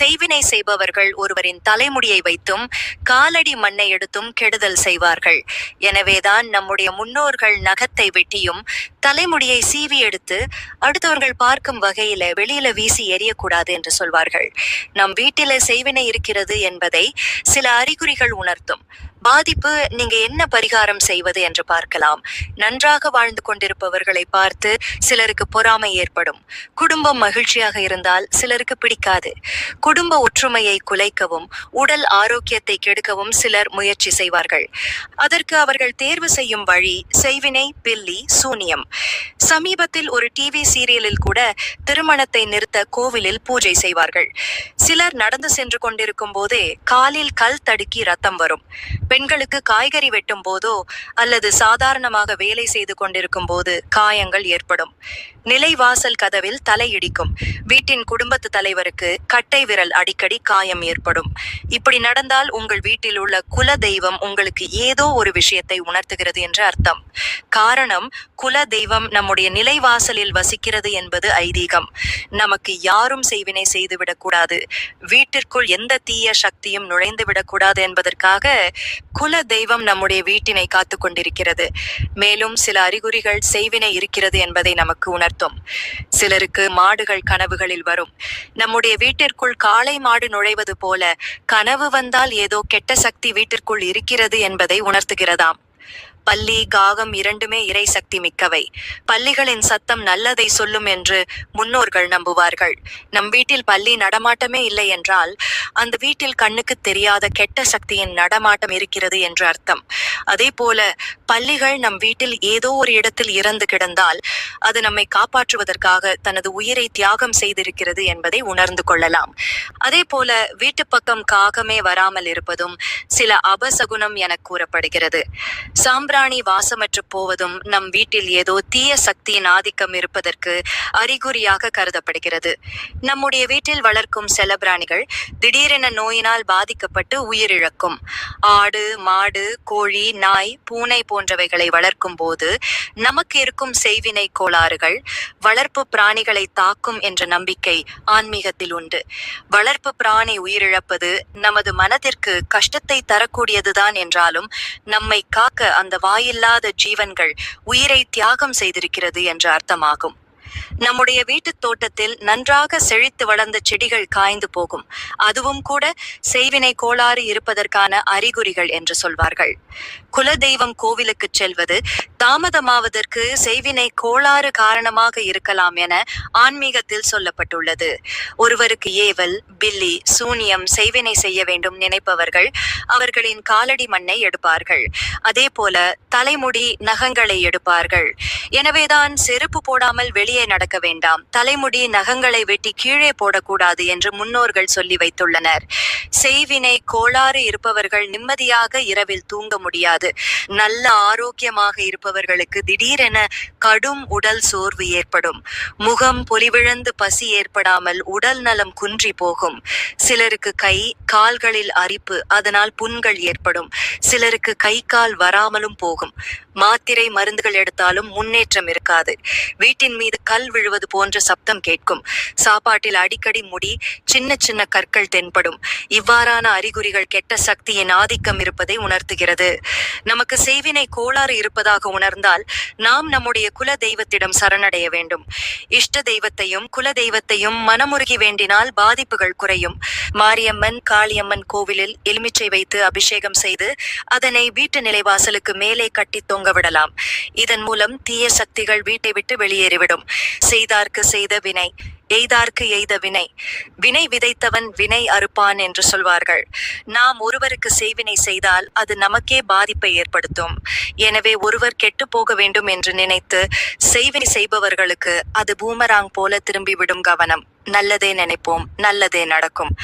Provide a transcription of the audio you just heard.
செய்வினை செய்பவர்கள் ஒருவரின் தலைமுடியை வைத்தும் காலடி மண்ணை எடுத்தும் கெடுதல் செய்வார்கள். எனவேதான் நம்முடைய முன்னோர்கள் நகத்தை வெட்டியும் தலைமுடியை சீவி எடுத்து அடுத்தவர்கள் பார்க்கும் வகையில வெளியில வீசி எறியக்கூடாது என்று சொல்வார்கள். நம் வீட்டில செய்வினை இருக்கிறது என்பதை சில அறிகுறிகள் உணர்த்தும். பாதிப்பு நீங்க என்ன பரிகாரம் செய்வது என்று பார்க்கலாம். நன்றாக வாழ்ந்து கொண்டிருப்பவர்களை பார்த்து சிலருக்கு பொறாமை ஏற்படும். குடும்பம் மகிழ்ச்சியாக இருந்தால் சிலருக்கு பிடிக்காது. குடும்ப ஒற்றுமையை குலைக்கவும் உடல் ஆரோக்கியத்தை கெடுக்கவும் சிலர் முயற்சி செய்வார்கள். அதற்கு அவர்கள் தேர்வு செய்யும் வழி செய்வினை பில்லி சூனியம். சமீபத்தில் ஒரு டிவி சீரியலில் கூட திருமணத்தை நிறுத்த கோவிலில் பூஜை செய்வார்கள். சிலர் நடந்து சென்று கொண்டிருக்கும் போதே காலில் கல் தடுக்கி ரத்தம் வரும். பெண்களுக்கு காய்கறி வெட்டும் போதோ அல்லது சாதாரணமாக வேலை செய்து கொண்டிருக்கும் போது காயங்கள் ஏற்படும். நிலைவாசல் கதவில் தலை இடிக்கும். வீட்டின் குடும்பத்து தலைவருக்கு கட்டை விரல் அடிக்கடி காயம் ஏற்படும். இப்படி நடந்தால் உங்கள் வீட்டில் உள்ள குல தெய்வம் உங்களுக்கு ஏதோ ஒரு விஷயத்தை உணர்த்துகிறது என்று அர்த்தம். காரணம் குல தெய்வம் நம்முடைய நிலைவாசலில் வசிக்கிறது என்பது ஐதீகம். நமக்கு யாரும் செய்வினை செய்துவிடக் கூடாது வீட்டிற்குள் எந்த தீய சக்தியும் நுழைந்து விடக்கூடாது என்பதற்காக குல தெய்வம் நம்முடைய வீட்டினை காத்து கொண்டிருக்கிறது மேலும் சில அறிகுறிகள் செய்வினை இருக்கிறது என்பதை நமக்கு உணர்த்தும். சிலருக்கு மாடுகள் கனவுகளில் வரும். நம்முடைய வீட்டிற்குள் காளை மாடு நுழைவது போல கனவு வந்தால் ஏதோ கெட்ட சக்தி வீட்டிற்குள் இருக்கிறது என்பதை உணர்த்துகிறதாம். பல்லி காகம் இரண்டுமே இறை சக்தி மிக்கவை. பல்லிகளின் சத்தம் நல்லதை சொல்லும் என்று முன்னோர்கள் நம்புவார்கள். நம் வீட்டில் பல்லி நடமாட்டமே இல்லை என்றால் அந்த வீட்டில் கண்ணுக்கு தெரியாத கெட்ட சக்தியின் நடமாட்டம் இருக்கிறது என்று அர்த்தம். அதே போல பல்லிகள் நம் வீட்டில் ஏதோ ஒரு இடத்தில் இறந்து கிடந்தால் அது நம்மை காப்பாற்றுவதற்காக தனது உயிரை தியாகம் செய்திருக்கிறது என்பதை உணர்ந்து கொள்ளலாம். அதே போல வீட்டு பக்கம் காகமே வராமல் இருப்பதும் சில அபசகுணம் என கூறப்படுகிறது. சாம்பிராணி வாசமற்று போவதும் நம் வீட்டில் ஏதோ தீய சக்தியின் ஆதிக்கம் இருப்பதற்கு அறிகுறியாக கருதப்படுகிறது. நம்முடைய வீட்டில் வளர்க்கும் செல்லப்பிராணிகள் திடீரென நோயினால் பாதிக்கப்பட்டு உயிரிழக்கும். ஆடு மாடு கோழி நாய் பூனை போன்றவைகளை வளர்க்கும் போது நமக்கு இருக்கும் செய்வினை கோளாறுகள் வளர்ப்பு பிராணிகளை தாக்கும் என்ற நம்பிக்கை ஆன்மீகத்தில் உண்டு. வளர்ப்பு பிராணி உயிரிழப்பது நமது மனதிற்கு கஷ்டத்தை தரக்கூடியதுதான் என்றாலும் நம்மை காக்க அந்த வாயில்லாத ஜீவன்கள் உயிரை தியாகம் செய்திருக்கிறது என்ற அர்த்தமாகும். நம்முடைய வீட்டுத் தோட்டத்தில் நன்றாக செழித்து வளர்ந்த செடிகள் காய்ந்து போகும். அதுவும் கூட செய்வினை கோளாறு இருப்பதற்கான அறிகுறிகள் என்று சொல்வார்கள். குலதெய்வம் கோவிலுக்கு செல்வது தாமதமாவதற்கு செய்வினை கோளாறு காரணமாக இருக்கலாம் என ஆன்மீகத்தில் சொல்லப்பட்டுள்ளது. ஒருவருக்கு ஏவல் பில்லி சூனியம் செய்வினை செய்ய வேண்டும் நினைப்பவர்கள் அவர்களின் காலடி மண்ணை எடுப்பார்கள். அதே போல தலைமுடி நகங்களை எடுப்பார்கள். எனவேதான் செருப்பு போடாமல் வெளியே நடக்க வேண்டாம். தலைமுடி நகங்களை வெட்டி கீழே போடக்கூடாது என்று முன்னோர்கள் சொல்லி வைத்துள்ளனர். செய்வினை கோளாறு இருப்பவர்கள் நிம்மதியாக இரவில் தூங்க முடியாது. முடியாது நல்ல ஆரோக்கியமாக இருப்பவர்களுக்கு திடீரென கடும் உடல் சோர்வு ஏற்படும். முகம் பொலிவிழந்து பசி ஏற்படாமல் உடல் நலம் குன்றி போகும். சிலருக்கு கை கால்களில் அரிப்பு அதனால் புண்கள் ஏற்படும். சிலருக்கு கை கால் வராமலும் போகும். மாத்திரை மருந்துகள் எடுத்தாலும் முன்னேற்றம் இருக்காது. வீட்டின் மீது கல் விழுவது போன்ற சப்தம் கேட்கும். சாப்பாட்டில் அடிக்கடி முடி சின்ன சின்ன கற்கள் தென்படும். இவ்வாறான அறிகுறிகள் கெட்ட சக்தியின் ஆதிக்கம் இருப்பதை உணர்த்துகிறது. நமக்கு செய்வினை கோளாறு இருப்பதாக உணர்ந்தால் நாம் நம்முடைய குல தெய்வத்திடம் சரணடைய வேண்டும். இஷ்ட தெய்வத்தையும் குல தெய்வத்தையும் மனமுருகி வேண்டினால் பாதிப்புகள் குறையும். மாரியம்மன் காளியம்மன் கோவிலில் எலுமிச்சை வைத்து அபிஷேகம் செய்து அதனை வீட்டு நிலைவாசலுக்கு மேலே கட்டி தொங்க விடலாம். இதன் மூலம் தீய சக்திகள் வீட்டை விட்டு வெளியேறிவிடும். செய்தார்க்கு செய்த வினை. எய்தார்க்கு எய்த வினை. வினை விதைத்தவன் வினை அறுப்பான் என்று சொல்வார்கள். நாம் ஒருவருக்கு செய்வினை செய்தால் அது நமக்கே பாதிப்பை ஏற்படுத்தும். எனவே ஒருவர் கெட்டு போக வேண்டும் என்று நினைத்து செய்வினை செய்பவர்களுக்கு அது பூமராங் போல திரும்பிவிடும் கவனம். நல்லதே நினைப்போம் நல்லதே நடக்கும்.